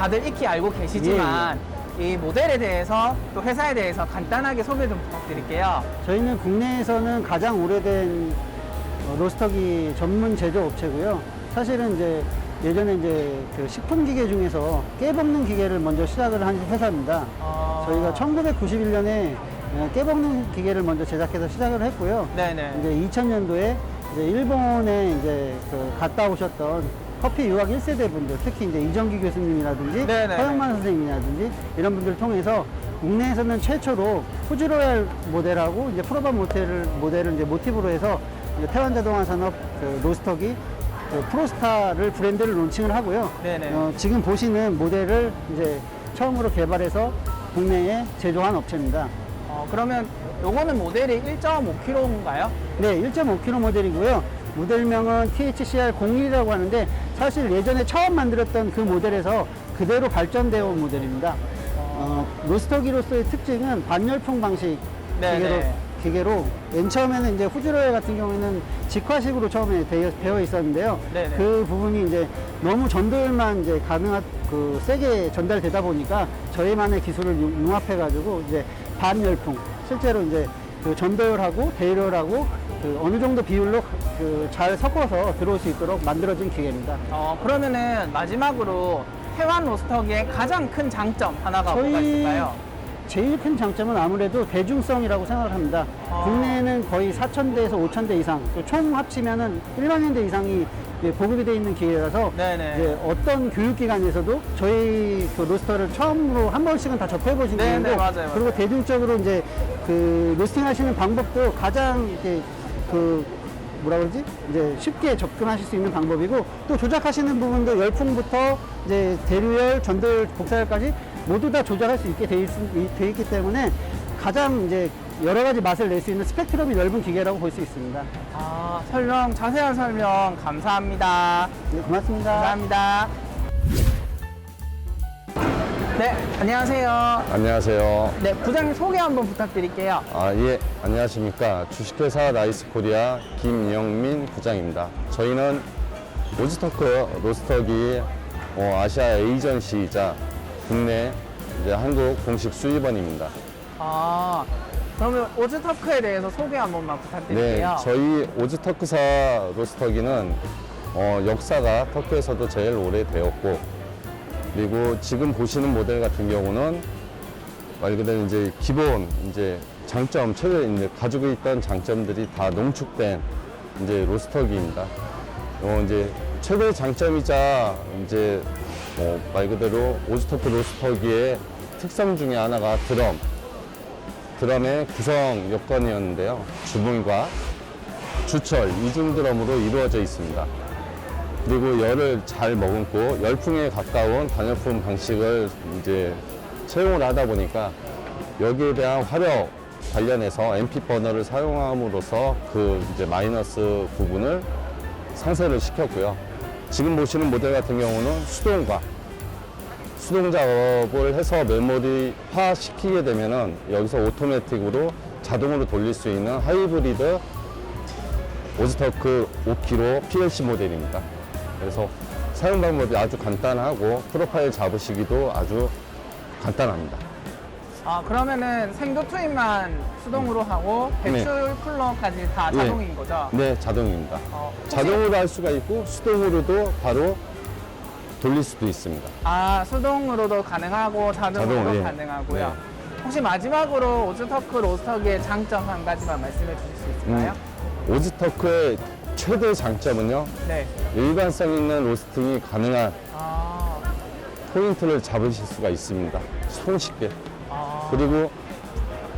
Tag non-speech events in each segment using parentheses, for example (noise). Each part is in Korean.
다들 익히 알고 계시지만 이 모델에 대해서 또 회사에 대해서 간단하게 소개 좀 부탁드릴게요. 저희는 국내에서는 가장 오래된 어, 로스터기 전문 제조 업체고요. 사실은 이제 예전에 이제 그 식품 기계 중에서 깨볶는 기계를 먼저 시작을 한 회사입니다. 어, 저희가 1991년에 깨볶는 기계를 먼저 제작해서 시작을 했고요. 네네. 이제 2000년도에 이제 일본에 이제 그 갔다 오셨던 커피 유학 1세대 분들, 특히 이제 이정기 교수님이라든지 네네. 허영만 선생님이라든지 이런 분들 통해서 국내에서는 최초로 후지로얄 모델하고 이제 프로바 모델을 모델을 이제 모티브로 해서 이제 태완 자동화 산업 그 로스터기 그 프로스타를 브랜드를 론칭을 하고요. 네네. 어, 지금 보시는 모델을 이제 처음으로 개발해서 국내에 제조한 업체입니다. 어, 그러면 요거는 모델이 1.5kg인가요? 네, 1.5kg 모델이고요. 모델명은 THCR01이라고 하는데 사실 예전에 처음 만들었던 그 모델에서 그대로 발전되어 온 모델입니다. 어, 로스터기로서의 특징은 반열풍 방식 네, 기계로, 네. 기계로 맨 처음에는 이제 후즈로에 같은 경우에는 직화식으로 처음에 되어, 있었는데요. 네, 네. 그 부분이 이제 너무 전도율만 이제 가능한 그 세게 전달되다 보니까 저희만의 기술을 융- 융합해가지고 이제 반열풍 실제로 이제 그 전도율하고 대열하고 그 어느 정도 비율로 그 잘 섞어서 들어올 수 있도록 만들어진 기계입니다. 어, 그러면은 마지막으로 태완 로스터기의 가장 큰 장점 하나가 뭐가 저희 있을까요? 제일 큰 장점은 아무래도 대중성이라고 생각을 합니다. 아. 국내에는 거의 4,000대에서 5,000대 이상, 또총 합치면은 1만여 대 이상이 이제 보급이 되어 있는 기계라서 네네. 이제 어떤 교육기관에서도 저희 그 로스터를 처음으로 한 번씩은 다 접해보신 네네, 분이고 맞아요, 그리고. 대중적으로 이제 그 로스팅 하시는 방법도 가장 이렇게 그 뭐라 그러지? 이제 쉽게 접근하실 수 있는 방법이고 또 조작하시는 부분도 열풍부터 이제 대류열, 전도열, 복사열까지 모두 다 조작할 수 있게 돼, 있, 돼 있기 때문에 가장 이제 여러 가지 맛을 낼 수 있는 스펙트럼이 넓은 기계라고 볼 수 있습니다. 아, 설명, 자세한 설명 감사합니다. 네, 고맙습니다. 감사합니다. 네, 안녕하세요. 안녕하세요. 네, 부장님 소개 한번 부탁드릴게요. 아, 예, 안녕하십니까. 주식회사 라이스 코리아 김영민 부장입니다. 저희는 오즈토크 로스터기 어, 아시아 에이전시이자 국내 이제 한국 공식 수입원입니다. 아, 그러면 오즈터크에 대해서 소개 한 번만 네, 부탁드릴게요. 저희 오즈터크사 로스터기는 어, 역사가 터키에서도 제일 오래되었고 그리고 지금 보시는 모델 같은 경우는 말 그대로 이제 기본 이제 장점 최대 이제 가지고 있던 장점들이 다 농축된 이제 로스터기입니다. 어 이제 최대 장점이자 이제 어, 말 그대로 오즈토크 로스터기의 특성 중에 하나가 드럼 드럼의 구성 여건이었는데요. 주문과 주철 이중 드럼으로 이루어져 있습니다. 그리고 열을 잘 머금고 열풍에 가까운 단열풍 방식을 이제 채용을 하다 보니까 여기에 대한 화력 관련해서 MP 버너를 사용함으로써 그 이제 마이너스 부분을 상쇄를 시켰고요. 지금 보시는 모델 같은 경우는 수동과 수동 작업을 해서 메모리화 시키게 되면은 여기서 오토매틱으로 자동으로 돌릴 수 있는 하이브리드 오즈터크 5kg PLC 모델입니다. 그래서 사용 방법이 아주 간단하고 프로파일 잡으시기도 아주 간단합니다. 아, 그러면은 생도 투입만 수동으로 하고 배출 쿨러까지 다 예. 자동인 거죠? 네, 자동입니다. 어, 혹시- 자동으로 할 수가 있고 수동으로도 바로 돌릴 수도 있습니다. 아, 수동으로도 가능하고 자동으로도 자동, 예. 가능하고요. 네. 혹시 마지막으로 오즈터크 로스터기의 장점 한 가지만 말씀해 주실 수 있을까요? 음, 오즈터크의 최대 장점은요. 네. 일관성 있는 로스팅이 가능한 아, 포인트를 잡으실 수가 있습니다. 손쉽게. 아, 그리고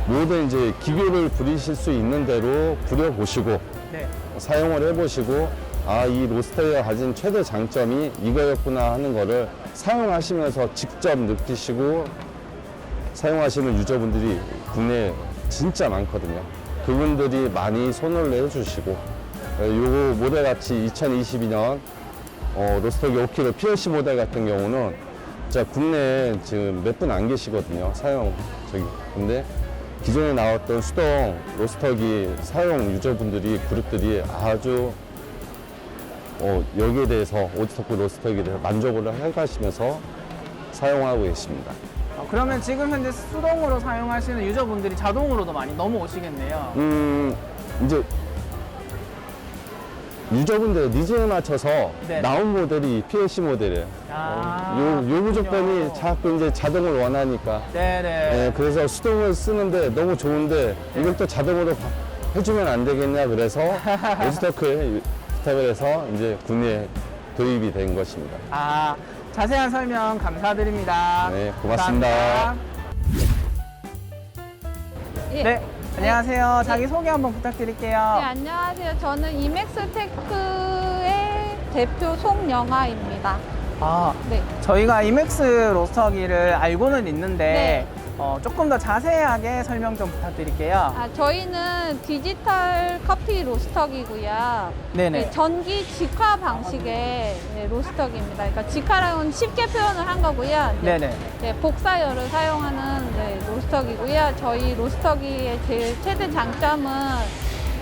모든 이제 기교를 부리실 수 있는 대로 부려보시고 네. 사용을 해보시고 아 이 로스터가 가진 최대 장점이 이거였구나 하는 거를 사용하시면서 직접 느끼시고 사용하시는 유저분들이 국내에 진짜 많거든요. 그분들이 많이 손을 내주시고 어, 요거 모델 같이 2022년 어, 로스터기 5kg PLC 모델 같은 경우는 진짜 국내에 지금 몇 분 안 계시거든요. 사용 저기 근데 기존에 나왔던 수동 로스터기 사용 유저분들이 그룹들이 아주 어, 여기에 대해서 오디토크 로스터기에 대해서 만족을 해가시면서 사용하고 계십니다. 어, 그러면 지금 현재 수동으로 사용하시는 유저분들이 자동으로도 많이 넘어오시겠네요. 음, 이제 유저분들의 니즈에 맞춰서 네. 나온 모델이 PLC 모델이에요. 아, 어, 요, 요 그렇군요. 무조건이 자꾸 이제 자동을 원하니까. 네네. 예, 그래서 수동을 쓰는데 너무 좋은데 이걸 또 자동으로 바- 해주면 안 되겠냐 그래서 (laughs) 오스터크에 부탁을 해서 이제 군에 도입이 된 것입니다. 아, 자세한 설명 감사드립니다. 네, 고맙습니다. 감사합니다. 예. 네, 안녕하세요. 자기 소개 한번 부탁드릴게요. 네, 안녕하세요. 저는 이맥스테크의 대표 송영아입니다. 아, 네. 저희가 이맥스 로스터기를 알고는 있는데 네. 어, 조금 더 자세하게 설명 좀 부탁드릴게요. 아, 저희는 디지털 커피 로스터기고요. 네네. 네, 전기 직화 방식의 네, 로스터기입니다. 그러니까 직화랑은 쉽게 표현을 한 거고요. 네, 네네. 네, 복사열을 사용하는 네, 로스터기고요. 저희 로스터기의 제일 최대 장점은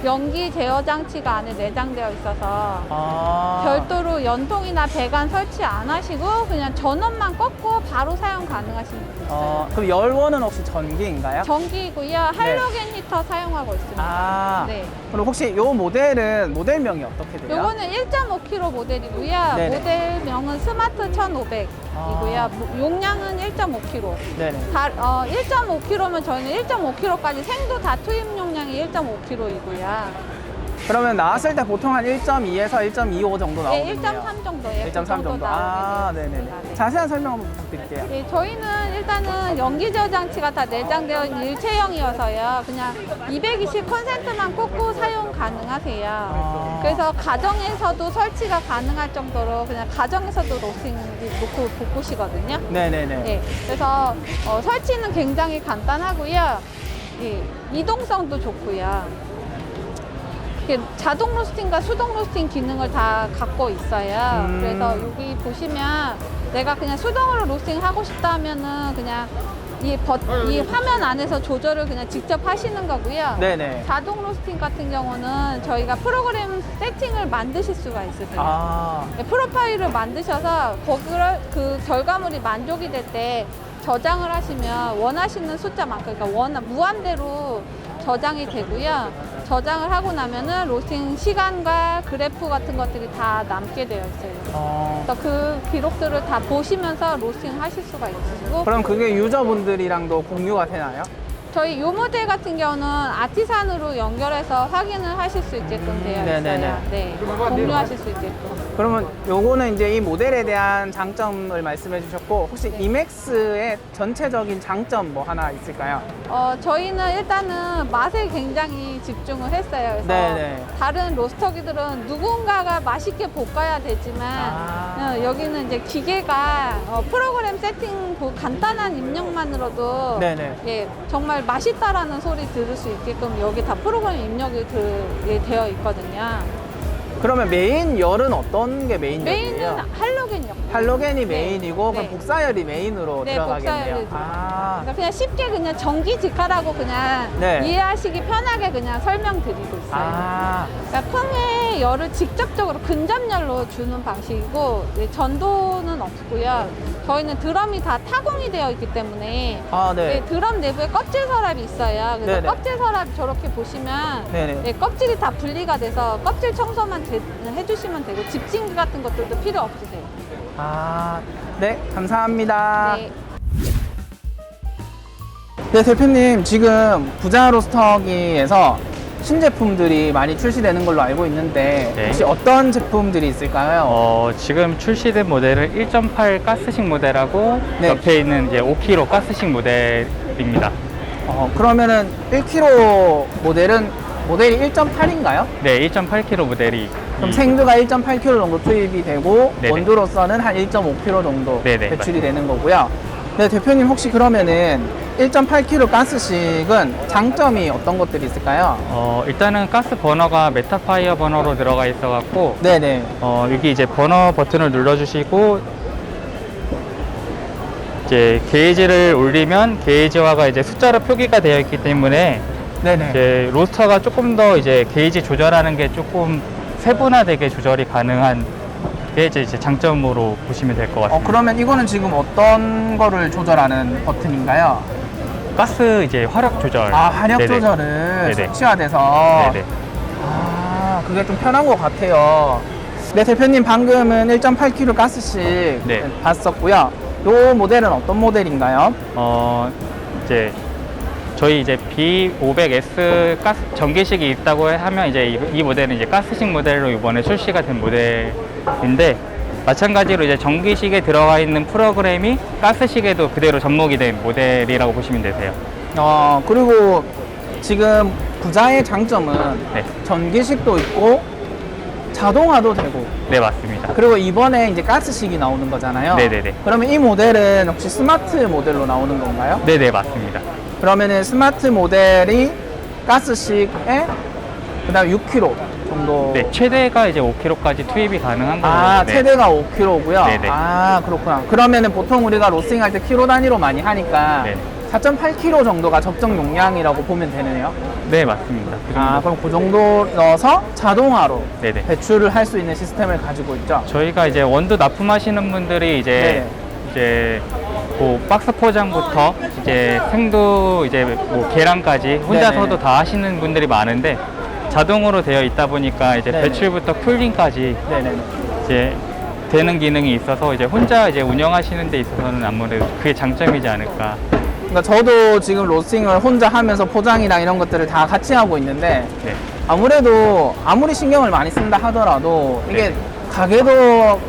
연기 제어 장치가 안에 내장되어 있어서 아, 별도로 연통이나 배관 설치 안 하시고 그냥 전원만 꺾고 바로 사용 가능하신 분 있어요. 어, 그럼 열원은 혹시 전기인가요? 전기이고요. 할로겐 히터 사용하고 있습니다. 아, 네. 그럼 혹시 요 모델은 모델명이 어떻게 돼요? 요거는 1.5kg 모델이고요. 네네. 모델명은 스마트 1500 이고요. 아. 용량은 1.5kg. 네네. 다, 어, 1.5kg면 저희는 1.5kg까지 생도 다 투입 용량이 1.5kg이고요. 그러면 나왔을 때 보통 한 1.2에서 1.25 정도 네, 나오거든요. 1.3 정도예요. 1.3 정도. 아, 네네네. 네. 자세한 설명 한번 부탁드릴게요. 네, 저희는 일단은 연기 제어 장치가 다 내장되어 있는 일체형이어서요. 그냥 220 컨센트만 꽂고 사용 가능하세요. 아. 그래서 가정에서도 설치가 가능할 정도로 그냥 가정에서도 로스팅 놓고 볶으시거든요. 네네네. 네, 그래서 어, 설치는 굉장히 간단하고요. 예, 이동성도 좋고요. 이게 자동 로스팅과 수동 로스팅 기능을 다 갖고 있어요. 음. 그래서 여기 보시면 내가 그냥 수동으로 로스팅 하고 싶다 하면은 그냥 이, 버, 이 화면 안에서 조절을 그냥 직접 하시는 거고요. 네네. 자동 로스팅 같은 경우는 저희가 프로그램 세팅을 만드실 수가 있으세요. 아, 네, 프로파일을 만드셔서 거기를 그 결과물이 만족이 될 때 저장을 하시면 원하시는 숫자만큼 그러니까 원 무한대로 저장이 되고요. 저장을 하고 나면은 로스팅 시간과 그래프 같은 것들이 다 남게 되어 있어요. 어, 그래서 그 기록들을 다 보시면서 로스팅 하실 수가 있으시고 그럼 그게 유저분들이랑도 공유가 되나요? 저희 요 모델 같은 경우는 아티산으로 연결해서 확인을 하실 수 있게끔 되어 있어요. 네네네. 네, 공유하실 수 있게끔. 그러면 요거는 이제 이 모델에 대한 장점을 말씀해 주셨고 혹시 이맥스의 전체적인 장점 뭐 하나 있을까요? 어, 저희는 일단은 맛에 굉장히 집중을 했어요. 그래서 네네. 다른 로스터기들은 누군가가 맛있게 볶아야 되지만 아. 어, 여기는 이제 기계가 어, 프로그램 세팅 그 간단한 입력만으로도 네네. 예, 정말 맛있다라는 소리 들을 수 있게끔 여기 다 프로그램 입력이 그, 예, 되어 있거든요. 그러면 메인 열은 어떤 게 메인 메인은 열이에요? 할로겐 역. 할로겐이 네. 메인이고 그럼 네. 복사열이 메인으로 네, 들어가겠네요. 복사열이 아, 그러니까 그냥 쉽게 그냥 전기 직화라고 그냥 네. 이해하시기 편하게 그냥 설명드리고 있어요. 아, 그러니까 풍의 열을 직접적으로 근접열로 주는 방식이고 네, 전도는 없고요. 저희는 드럼이 다 타공이 되어 있기 때문에 아, 네, 네. 드럼 내부에 껍질 서랍이 있어요. 그래서 네네. 껍질 서랍 저렇게 보시면 네네. 네, 껍질이 다 분리가 돼서 껍질 청소만 되- 해주시면 되고 집진기 같은 것들도 필요 없으세요. 아, 네, 감사합니다. 네. 네, 대표님, 지금 부자 로스터기에서 신제품들이 많이 출시되는 걸로 알고 있는데 네. 혹시 어떤 제품들이 있을까요? 어, 지금 출시된 모델은 1.8 가스식 모델하고 네. 옆에 있는 이제 5kg 가스식 모델입니다. 어, 그러면은 1kg 모델은 모델이 1.8인가요? 네, 1.8kg 모델이 그럼 이- 생두가 1.8kg 정도 투입이 되고 네네. 원두로서는 한 1.5kg 정도 네네, 배출이 되는 거고요. 네, 대표님 혹시 그러면은 1.8kg 가스식은 장점이 어떤 것들이 있을까요? 어, 일단은 가스 버너가 메타파이어 버너로 들어가 있어 갖고 네네. 어, 여기 이제 버너 버튼을 눌러 주시고 이제 게이지를 올리면 게이지화가 이제 숫자로 표기가 되어 있기 때문에 네네. 이제 로스터가 조금 더 이제 게이지 조절하는 게 조금 세분화되게 조절이 가능한 게 이제 이제 장점으로 보시면 될 것 같습니다. 어, 그러면 이거는 지금 어떤 거를 조절하는 버튼인가요? 가스 이제 화력 조절. 아, 화력 네네. 조절을 네네. 수치화돼서 네네. 아, 그게 좀 편한 것 같아요. 네, 대표님 방금은 1.8kg 가스씩 네. 봤었고요. 요 모델은 어떤 모델인가요? 어 이제 저희 이제 B500S 가스 전기식이 있다고 하면 이제 이, 이 모델은 이제 가스식 모델로 이번에 출시가 된 모델인데 마찬가지로 이제 전기식에 들어가 있는 프로그램이 가스식에도 그대로 접목이 된 모델이라고 보시면 되세요. 어, 그리고 지금 부자의 장점은 네, 전기식도 있고 자동화도 되고 네 맞습니다. 그리고 이번에 이제 가스식이 나오는 거잖아요. 네네네. 그러면 이 모델은 혹시 스마트 모델로 나오는 건가요? 네, 네 맞습니다. 그러면은 스마트 모델이 가스식에 그다음 6kg 정도. 네 최대가 이제 5kg까지 투입이 가능한 거예요. 아, 네. 최대가 5kg고요. 네네. 아, 그렇구나. 그러면은 보통 우리가 로스팅 할 때 키로 단위로 많이 하니까 네네. 4.8kg 정도가 적정 용량이라고 보면 되네요. 네 맞습니다. 그 아, 정도. 그럼 그 정도 넣어서 자동화로 네네. 배출을 할 수 있는 시스템을 가지고 있죠. 저희가 이제 원두 납품하시는 분들이 이제 이제 뭐 박스 포장부터 이제 생두 이제 뭐 계량까지 혼자서도 네네. 다 하시는 분들이 많은데 자동으로 되어 있다 보니까 이제 네네. 배출부터 쿨링까지 네네. 이제 되는 기능이 있어서 이제 혼자 이제 운영하시는 데 있어서는 아무래도 그게 장점이지 않을까. 그러니까 저도 지금 로스팅을 혼자 하면서 포장이랑 이런 것들을 다 같이 하고 있는데 네. 아무래도 아무리 신경을 많이 쓴다 하더라도 이게 네. 가게도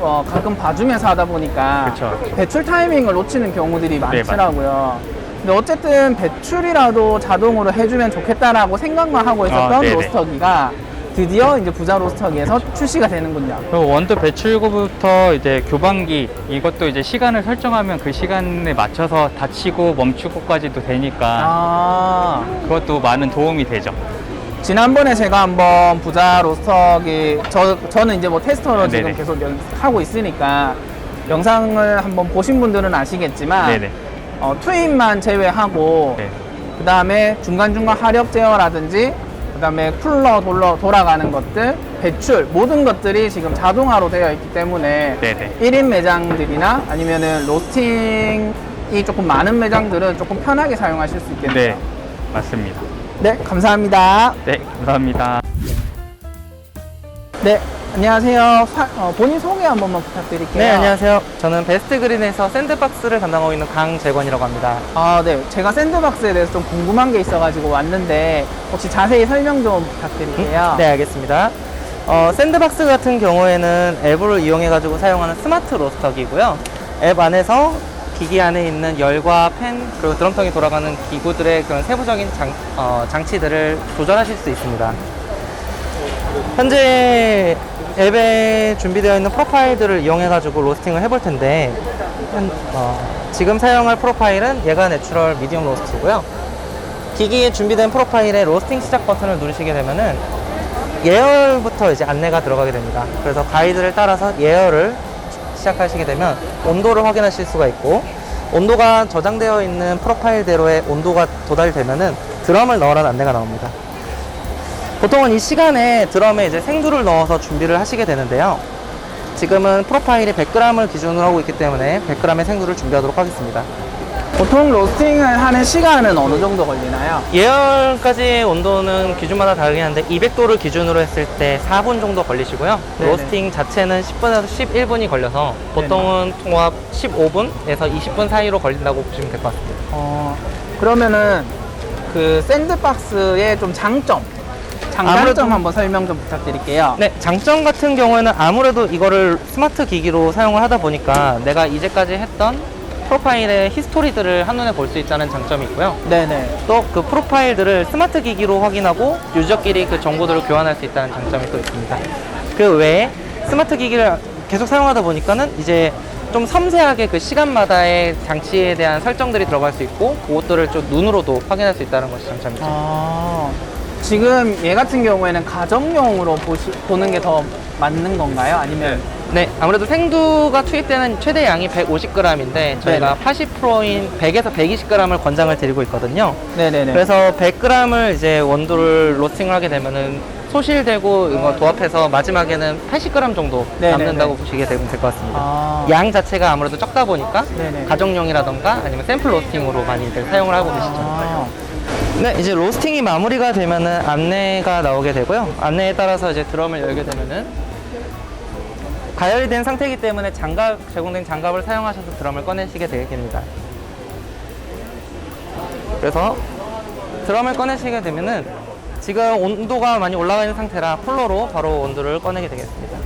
어, 가끔 봐주면서 하다 보니까 그쵸. 배출 타이밍을 놓치는 경우들이 네, 많더라고요. 근데 어쨌든 배출이라도 자동으로 해주면 좋겠다라고 생각만 하고 있었던 아, 네네. 로스터기가 드디어 이제 부자 로스터기에서 출시가 되는군요. 그리고 원두 배출구부터 이제 교반기 이것도 이제 시간을 설정하면 그 시간에 맞춰서 닫히고 멈추고까지도 되니까 아, 그것도 많은 도움이 되죠. 지난번에 제가 한번 부자 로스터기 저 저는 이제 뭐 테스터로 지금 네네. 계속 연- 하고 있으니까 영상을 한번 보신 분들은 아시겠지만. 어, 투입만 제외하고 네. 그 다음에 중간중간 화력 제어라든지 그 다음에 쿨러 돌러, 돌아가는 것들 배출 모든 것들이 지금 자동화로 되어 있기 때문에 네네. 1인 매장들이나 아니면은 로스팅이 조금 많은 매장들은 조금 편하게 사용하실 수 있겠네요. 네, 맞습니다. 네, 감사합니다. 네, 감사합니다. 네, 안녕하세요. 사- 어, 본인 소개 한 번만 부탁드릴게요. 네, 안녕하세요. 저는 베스트 그린에서 샌드박스를 담당하고 있는 강재권이라고 합니다. 아, 네. 제가 샌드박스에 대해서 좀 궁금한 게 있어가지고 왔는데 혹시 자세히 설명 좀 부탁드릴게요. 네, 알겠습니다. 어, 샌드박스 같은 경우에는 앱을 이용해가지고 사용하는 스마트 로스터기고요. 앱 안에서 기기 안에 있는 열과 팬 그리고 드럼통이 돌아가는 기구들의 그런 세부적인 장, 어, 장치들을 조절하실 수 있습니다. 현재 앱에 준비되어 있는 프로파일들을 이용해 가지고 로스팅을 해볼 텐데 현- 어, 지금 사용할 프로파일은 얘가 내추럴 미디엄 로스트고요. 기기에 준비된 프로파일에 로스팅 시작 버튼을 누르시게 되면은 예열부터 이제 안내가 들어가게 됩니다. 그래서 가이드를 따라서 예열을 시작하시게 되면 온도를 확인하실 수가 있고 온도가 저장되어 있는 프로파일대로의 온도가 도달되면은 드럼을 넣으라는 안내가 나옵니다. 보통은 이 시간에 드럼에 이제 생두를 넣어서 준비를 하시게 되는데요. 지금은 프로파일이 100g을 기준으로 하고 있기 때문에 100g의 생두를 준비하도록 하겠습니다. 보통 로스팅을 하는 시간은 어느 정도 걸리나요? 예열까지의 온도는 기준마다 다르긴 한데 200도를 기준으로 했을 때 4분 정도 걸리시고요. 네네. 로스팅 자체는 10분에서 11분이 걸려서 보통은 통합 15분에서 20분 사이로 걸린다고 보시면 될 것 같습니다. 어, 그러면은 그 샌드박스의 좀 장점, 장단점 한번 설명 좀 부탁드릴게요. 네, 장점 같은 경우에는 아무래도 이거를 스마트 기기로 사용을 하다 보니까 내가 이제까지 했던 프로파일의 히스토리들을 한눈에 볼 수 있다는 장점이 있고요. 네네. 또 그 프로파일들을 스마트 기기로 확인하고 유저끼리 그 정보들을 교환할 수 있다는 장점이 또 있습니다. 그 외에 스마트 기기를 계속 사용하다 보니까는 이제 좀 섬세하게 그 시간마다의 장치에 대한 설정들이 들어갈 수 있고 그것들을 좀 눈으로도 확인할 수 있다는 것이 장점이죠. 아, 지금 얘 같은 경우에는 가정용으로 보시, 보는 게 더 맞는 건가요? 아니면 네, 아무래도 생두가 투입되는 최대 양이 150g인데 저희가 80%인 100에서 120g을 권장을 드리고 있거든요. 네네네. 그래서 100g을 이제 원두를 로스팅을 하게 되면은 소실되고 이거 도합해서 마지막에는 80g 정도 네네네. 남는다고 보시게 되면 될 것 같습니다. 아. 양 자체가 아무래도 적다 보니까 네네. 가정용이라던가 아니면 샘플 로스팅으로 많이들 사용을 하고 계시죠. 아. 네, 이제 로스팅이 마무리가 되면은 안내가 나오게 되고요. 안내에 따라서 이제 드럼을 열게 되면은 가열이 된 상태이기 때문에 장갑 제공된 장갑을 사용하셔서 드럼을 꺼내시게 되겠습니다. 그래서 드럼을 꺼내시게 되면은 지금 온도가 많이 올라가 있는 상태라 쿨러로 바로 온도를 꺼내게 되겠습니다.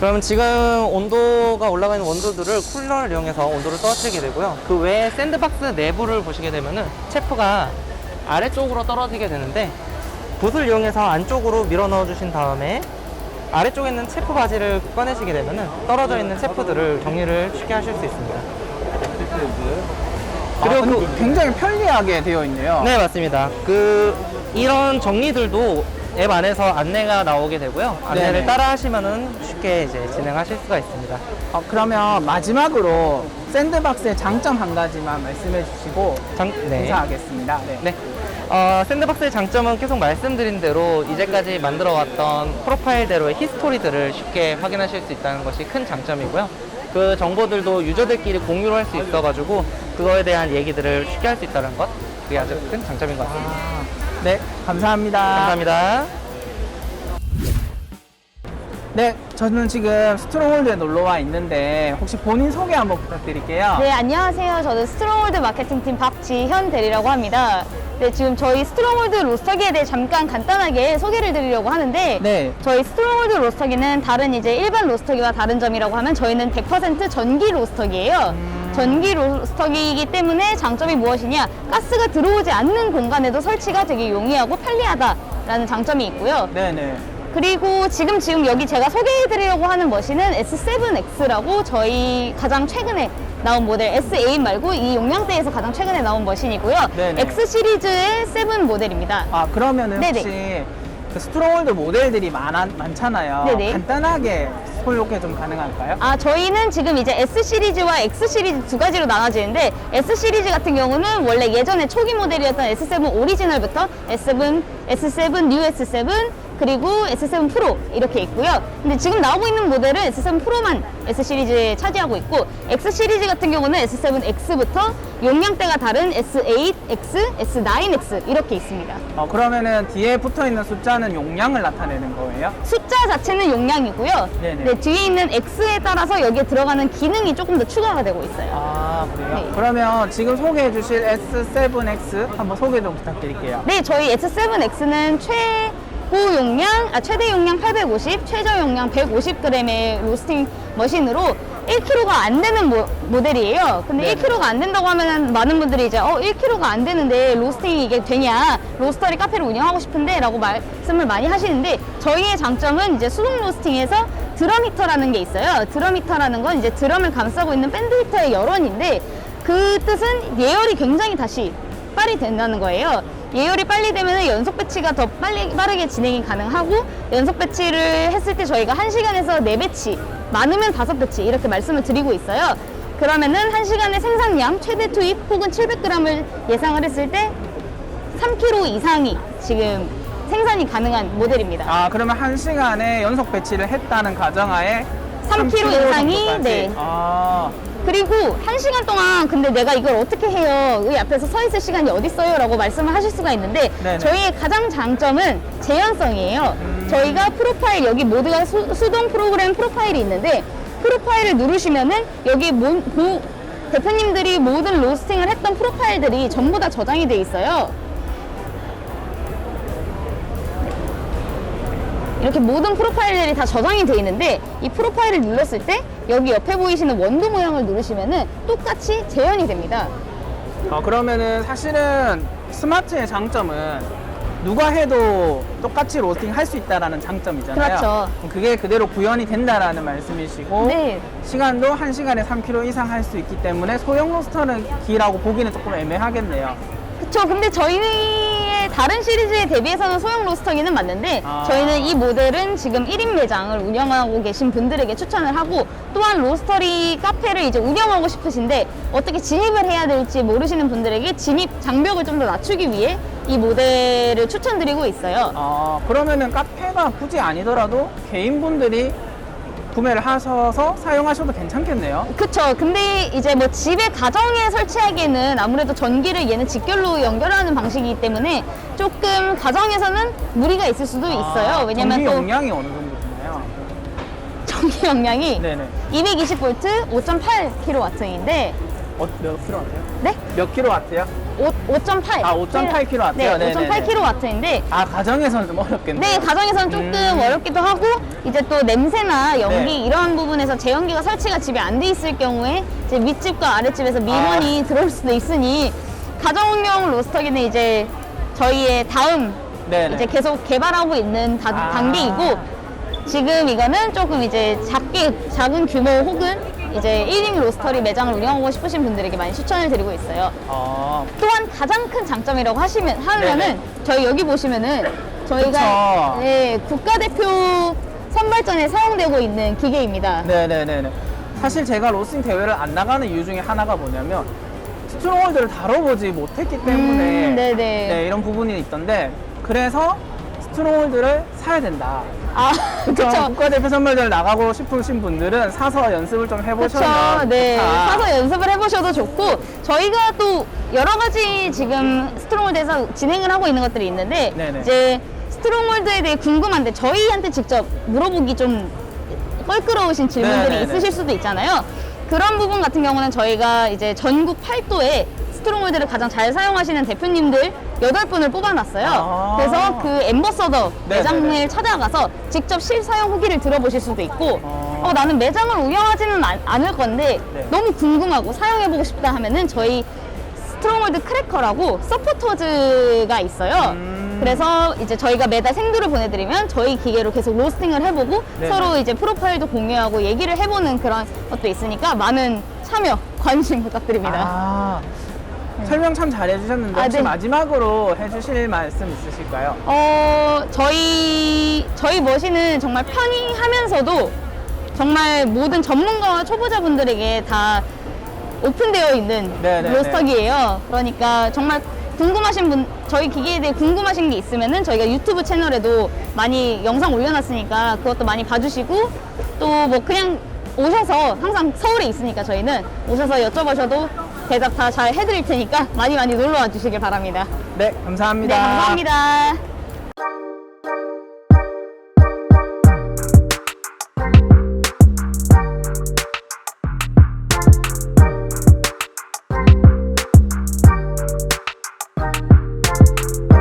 그러면 지금 온도가 올라가 있는 원두들을 쿨러를 이용해서 온도를 떨어뜨리게 되고요. 그 외에 샌드박스 내부를 보시게 되면은 체프가 아래쪽으로 떨어지게 되는데 붓을 이용해서 안쪽으로 밀어 넣어 주신 다음에 아래쪽에 있는 체프 바지를 꺼내시게 되면은 떨어져 있는 체프들을 정리를 쉽게 하실 수 있습니다. 그리고 그리고 그- 굉장히 편리하게 되어 있네요. 네, 맞습니다. 그 이런 정리들도 앱 안에서 안내가 나오게 되고요. 안내를 네네. 따라 하시면은 쉽게 이제 진행하실 수가 있습니다. 어, 그러면 마지막으로 샌드박스의 장점 한 가지만 말씀해 주시고 장, 네. 인사하겠습니다. 네. 네. 어, 샌드박스의 장점은 계속 말씀드린 대로 이제까지 만들어왔던 프로파일대로의 히스토리들을 쉽게 확인하실 수 있다는 것이 큰 장점이고요. 그 정보들도 유저들끼리 공유를 할 수 있어가지고 그거에 대한 얘기들을 쉽게 할 수 있다는 것 그게 아주 큰 장점인 것 같습니다. 네, 감사합니다. 감사합니다. 네, 저는 지금 스트롱홀드에 놀러 와 있는데 혹시 본인 소개 한번 부탁드릴게요. 네, 안녕하세요. 저는 스트롱홀드 마케팅팀 박지현 대리라고 합니다. 네, 지금 저희 스트롱홀드 로스터기에 대해 잠깐 간단하게 소개를 드리려고 하는데 네. 저희 스트롱홀드 로스터기는 다른 이제 일반 로스터기와 다른 점이라고 하면 저희는 100% 전기 로스터기예요. 전기 로스터기이기 때문에 장점이 무엇이냐? 가스가 들어오지 않는 공간에도 설치가 되게 용이하고 편리하다라는 장점이 있고요. 네네. 그리고 지금 지금 여기 제가 소개해 드리려고 하는 머신은 S7X라고 저희 가장 최근에 나온 모델 S8 말고 이 용량대에서 가장 최근에 나온 머신이고요. 네네. X 시리즈의 7 모델입니다. 아, 그러면은 네네. 혹시 그 스트롱홀드 모델들이 많아, 많잖아요. 네네. 간단하게 소개 좀 가능할까요? 아, 저희는 지금 이제 S 시리즈와 X 시리즈 두 가지로 나눠지는데 S 시리즈 같은 경우는 원래 예전에 초기 모델이었던 S7 오리지널부터 S7, S7, 뉴 S7 그리고 S7 프로 이렇게 있고요. 근데 지금 나오고 있는 모델은 S7 프로만 S 시리즈에 차지하고 있고 X 시리즈 같은 경우는 S7X부터 용량대가 다른 S8, X, S9X 이렇게 있습니다. 어, 그러면은 뒤에 붙어 있는 숫자는 용량을 나타내는 거예요? 숫자 자체는 용량이고요. 네네. 네, 뒤에 있는 X에 따라서 여기에 들어가는 기능이 조금 더 추가가 되고 있어요. 아, 그래요? 네. 그러면 지금 소개해 주실 S7X 한번 소개 좀 부탁드릴게요. 네, 저희 S7X는 최 고 용량, 아, 최대 용량 850, 최저 용량 150g의 로스팅 머신으로 1kg가 안 되는 모, 모델이에요. 근데 네네. 1kg가 안 된다고 하면 많은 분들이 이제 어, 1kg가 안 되는데 로스팅이 이게 되냐? 로스터리 카페를 운영하고 싶은데 라고 말씀을 많이 하시는데 저희의 장점은 이제 수동 로스팅에서 드럼 히터라는 게 있어요. 드럼 히터라는 건 이제 드럼을 감싸고 있는 밴드 히터의 열원인데 그 뜻은 예열이 굉장히 다시 빨리 된다는 거예요. 예열이 빨리 되면 연속 배치가 더 빨리 빠르게 진행이 가능하고 연속 배치를 했을 때 저희가 1시간에서 4배치, 많으면 5배치 이렇게 말씀을 드리고 있어요. 그러면은 1시간의 생산량 최대 투입 혹은 700g을 예상을 했을 때 3kg 이상이 지금 생산이 가능한 모델입니다. 아, 그러면 한 시간에 연속 배치를 했다는 가정하에 3 kg 3kg 이상이, 정도까지? 네. 아, 그리고 한 시간 동안 근데 내가 이걸 어떻게 해요? 이 앞에서 서 있을 시간이 어디 있어요? 라고 말씀을 하실 수가 있는데 네네. 저희의 가장 장점은 제한성이에요. 저희가 프로파일 여기 모두가 수, 동 프로그램 프로파일이 있는데 프로파일을 누르시면은 여기 모, 모- 대표님들이 모든 로스팅을 했던 프로파일들이 전부 다 저장이 돼 있어요. 이렇게 모든 프로파일들이 다 저장이 돼 있는데 이 프로파일을 눌렀을 때 여기 옆에 보이시는 원두 모양을 누르시면은 똑같이 재현이 됩니다. 어, 그러면은 사실은 스마트의 장점은 누가 해도 똑같이 로스팅 할 수 있다라는 장점이잖아요. 그렇죠. 그럼 그게 그대로 구현이 된다라는 말씀이시고 네. 시간도 한시간에 3kg 이상 할 수 있기 때문에 소형 로스터는 기라고 보기는 조금 애매하겠네요. 그쵸. 근데 저희의 다른 시리즈에 대비해서는 소형 로스터기는 맞는데 아. 저희는 이 모델은 지금 1인 매장을 운영하고 계신 분들에게 추천을 하고 또한 로스터리 카페를 이제 운영하고 싶으신데 어떻게 진입을 해야 될지 모르시는 분들에게 진입 장벽을 좀 더 낮추기 위해 이 모델을 추천드리고 있어요. 어, 그러면은 카페가 굳이 아니더라도 개인분들이 구매를 하셔서 사용하셔도 괜찮겠네요. 그쵸. 근데 이제 뭐 집에 가정에 설치하기에는 아무래도 전기를 얘는 직결로 연결하는 방식이기 때문에 조금 가정에서는 무리가 있을 수도 있어요. 아, 왜냐면 전기 또 용량이 어느 정도 되나요? 전기 용량이 네네. 220V 5.8kW인데 어, 몇 킬로와트요? 네? 몇 킬로와트요? 5.8. 아, 5.8 킬로와트요? 네, 네네네. 5.8kW인데 아, 가정에서는 좀 어렵겠네요. 네, 가정에서는 조금 음. 어렵기도 하고 이제 또 냄새나 연기 네. 이러한 부분에서 제연기가 설치가 집에 안 돼 있을 경우에 이제 윗집과 아랫집에서 민원이 들어올 수도 있으니 가정용 로스터기는 이제 저희의 다음 네네. 이제 계속 개발하고 있는 다- 아. 단계이고 지금 이거는 조금 이제 작게 작은 규모 혹은 이제 1인 로스터리 매장을 운영하고 싶으신 분들에게 많이 추천을 드리고 있어요. 어, 또한 가장 큰 장점이라고 하시면 하면은 네네. 저희 여기 보시면은 저희가. 네, 국가대표 선발전에 사용되고 있는 기계입니다. 네네네네. 사실 제가 로스팅 대회를 안 나가는 이유 중에 하나가 뭐냐면 스트롱홀드를 다뤄보지 못했기 때문에 음, 네네. 네, 이런 부분이 있던데 그래서 스트롱홀드를 사야 된다. 아, 그쵸. 그쵸. 국가대표 선발전을 나가고 싶으신 분들은 사서 연습을 좀 해보셔도 그렇죠. 네. 좋다. 사서 연습을 해보셔도 좋고 저희가 또 여러 가지 지금 스트롱홀드에서 진행을 하고 있는 것들이 있는데 네네. 이제 스트롱홀드에 대해 궁금한데 저희한테 직접 물어보기 좀 껄끄러우신 질문들이 네네네. 있으실 수도 있잖아요. 그런 부분 같은 경우는 저희가 이제 전국 팔도에 스트롱홀드를 가장 잘 사용하시는 대표님들 여덟 분을 뽑아놨어요. 아. 그래서 그 엠버서더 네네네. 매장을 찾아가서 직접 실사용 후기를 들어보실 수도 있고 어. 어, 나는 매장을 운영하지는 않, 않을 건데 네. 너무 궁금하고 사용해보고 싶다 하면은 저희 스트롱월드 크래커라고 서포터즈가 있어요. 음. 그래서 이제 저희가 매달 생두를 보내드리면 저희 기계로 계속 로스팅을 해보고 네네. 서로 이제 프로파일도 공유하고 얘기를 해보는 그런 것도 있으니까 많은 참여, 관심 (laughs) 부탁드립니다. 아, 설명 참 잘해주셨는데 아, 혹시 네. 마지막으로 해주실 말씀 있으실까요? 어, 저희, 저희 머신은 정말 편히 하면서도 정말 모든 전문가와 초보자분들에게 다 오픈되어 있는 네 네 네. 로스터기예요. 그러니까 정말 궁금하신 분, 저희 기계에 대해 궁금하신 게 있으면은 저희가 유튜브 채널에도 많이 영상 올려놨으니까 그것도 많이 봐주시고 또 뭐 그냥 오셔서 항상 서울에 있으니까 저희는 오셔서 여쭤보셔도 대답 다 잘 해드릴 테니까 많이 많이 놀러 와 주시길 바랍니다. 네, 감사합니다. 네, 감사합니다.